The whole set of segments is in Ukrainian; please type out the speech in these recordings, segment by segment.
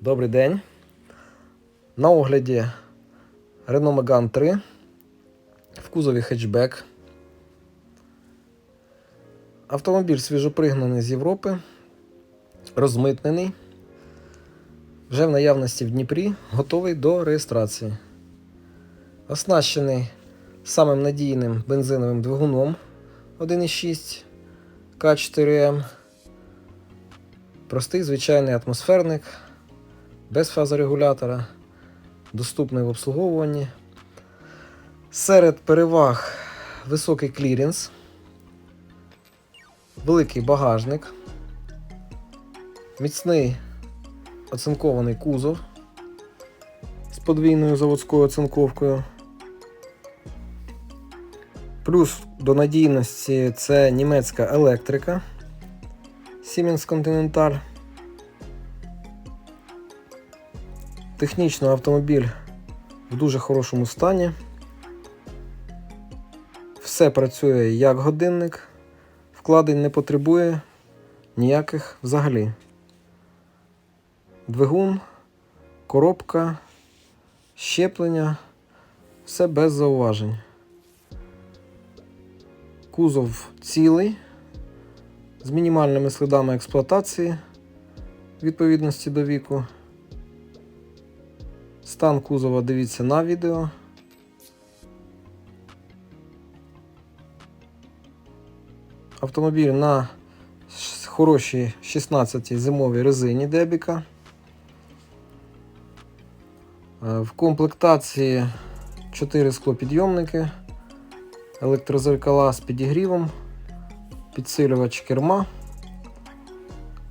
Добрий день. На огляді Renault Megane 3 в кузові хетчбек. Автомобіль свіжопригнаний з Європи, розмитнений. Вже в наявності в Дніпрі, готовий до реєстрації. Оснащений самим надійним бензиновим двигуном 1,6 К4М. Простий звичайний атмосферник, без фазорегулятора, доступний в обслуговуванні. Серед переваг високий кліренс, великий багажник, міцний оцинкований кузов з подвійною заводською оцинковкою. Плюс до надійності це німецька електрика Siemens Continental. Технічно автомобіль в дуже хорошому стані. Все працює як годинник, вкладень не потребує ніяких взагалі. Двигун, коробка, щеплення, все без зауважень. Кузов цілий, з мінімальними слідами експлуатації відповідності до віку. Стан кузова дивіться на відео. Автомобіль на хорошій 16 зимовій резині Дебіка. Е, В комплектації 4 склопідйомники, електрозеркала з підігрівом, підсилювач керма,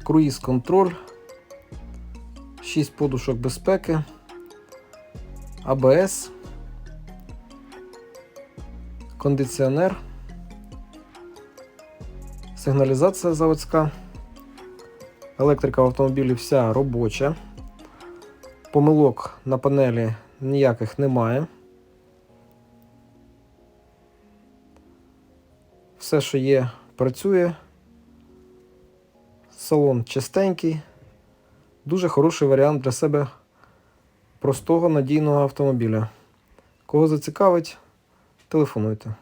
круїз контроль, 6 подушок безпеки. АБС, кондиціонер, сигналізація заводська, електрика в автомобілі вся робоча. Помилок на панелі ніяких немає. Все, що є, працює. Салон чистенький. Дуже хороший варіант для себе простого надійного автомобіля. Кого зацікавить, телефонуйте.